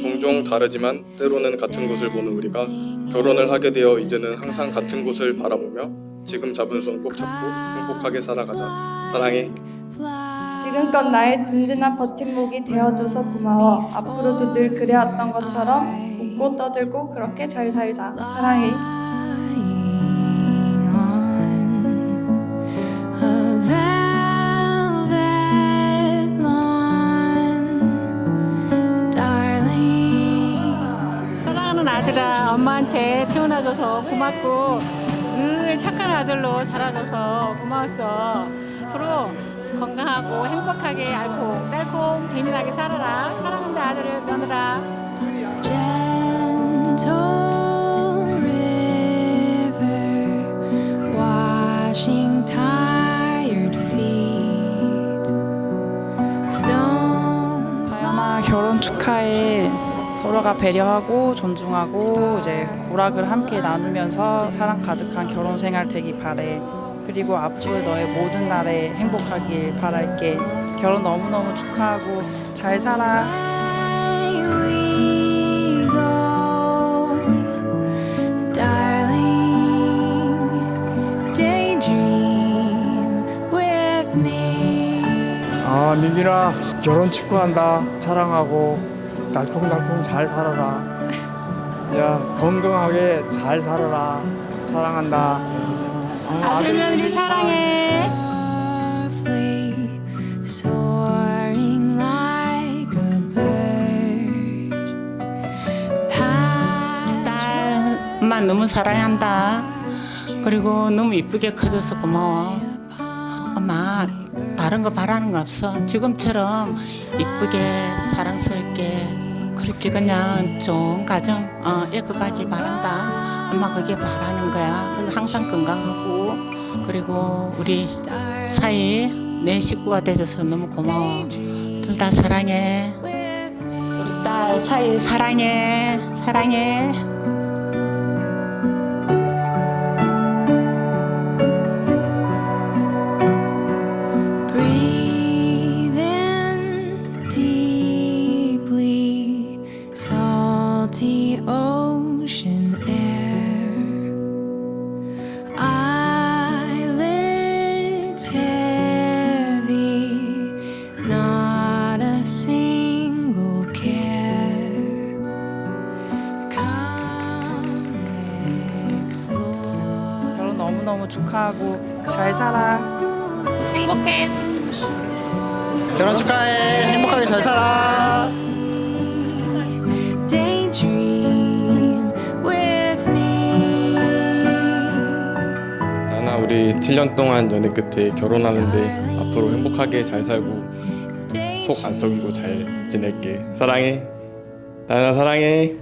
종종 다르지만 때로는 같은 곳을 보는 우리가 결혼을 하게 되어 이제는 항상 같은 곳을 바라보며 지금 잡은 손 꼭 잡고 행복하게 살아가자. 사랑해. 지금껏 나의 든든한 버팀목이 되어줘서 고마워. 앞으로도 늘 그래왔던 것처럼 웃고 떠들고 그렇게 잘 살자. 사랑해. 사랑하는 아들아 엄마한테 태어나줘서 고맙고 늘 착한 아들로 자라줘서 고마웠어 앞으로 건강하고 행복하게 알콩달콩 재미나게 살아라 사랑한다 아들을 며느라 Gentle river washing tired feet. Stones 다현아 결혼 축하해. 서로가 배려하고 존중하고 이제 고락을 함께 나누면서 사랑 가득한 결혼 생활 되기 바래. 그리고 앞으로 너의 모든 날에 행복하길 바랄게. 결혼 너무너무 축하하고 잘 살아. 아 민빈아 결혼 축하한다 사랑하고 달콩달콩 잘 살아라 야 건강하게 잘 살아라 사랑한다 어, 아들 며느리 사랑해 softly soaring like a bird. Patch 딸, 엄마 너무 사랑한다. 그리고 너무 이쁘게 커져서 고마워. 엄마, 다른 거 바라는 거 없어. 지금처럼 이쁘게, 사랑스럽게, 그렇게 그냥 좋은 가정, 어, 이어가길 바란다. 엄마 그게 바라는 거야. 항상 건강하고, 그리고 우리 사이 내 식구가 돼줘서 너무 고마워. 둘 다 사랑해. 우리 딸 사이 사랑해. 사랑해. 너무너무 축하하고 잘 살아. 결혼 축하해. 행복하게 잘 살아. Daydream with me. 나나 우리 7년 동안 연애 끝에 결혼하는데 앞으로 행복하게 잘 살고 속 안 썩이고 잘 지낼게. 사랑해. 나나 사랑해.